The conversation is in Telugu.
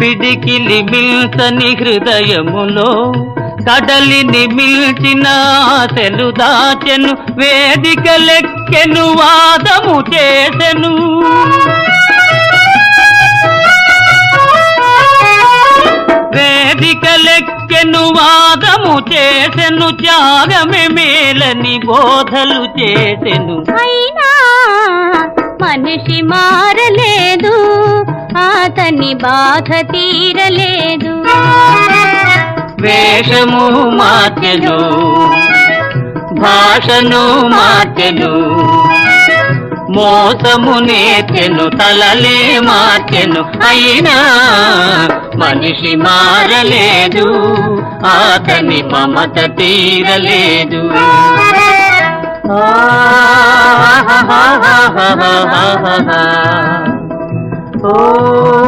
పిడికిలి మిల్చని హృదయములో కడలిని మిల్చిన ఆశలు దాచెను వేదిక లెక్కెను వాదము చేసెను. వేదిక లెక్కెను వాదము చేసెను త్యాగమే మేలని బోధలు చేసెను. అయినా మనిషి మారలేదు. అతని బాధ తీరలేదు. వేషము మార్చెను భాషను మార్చెను మోసము నేర్చెను తలలే మార్చెను అయినా మనిషి మారలేదు అతని మమత తీరలేదు. ఆ. Oh.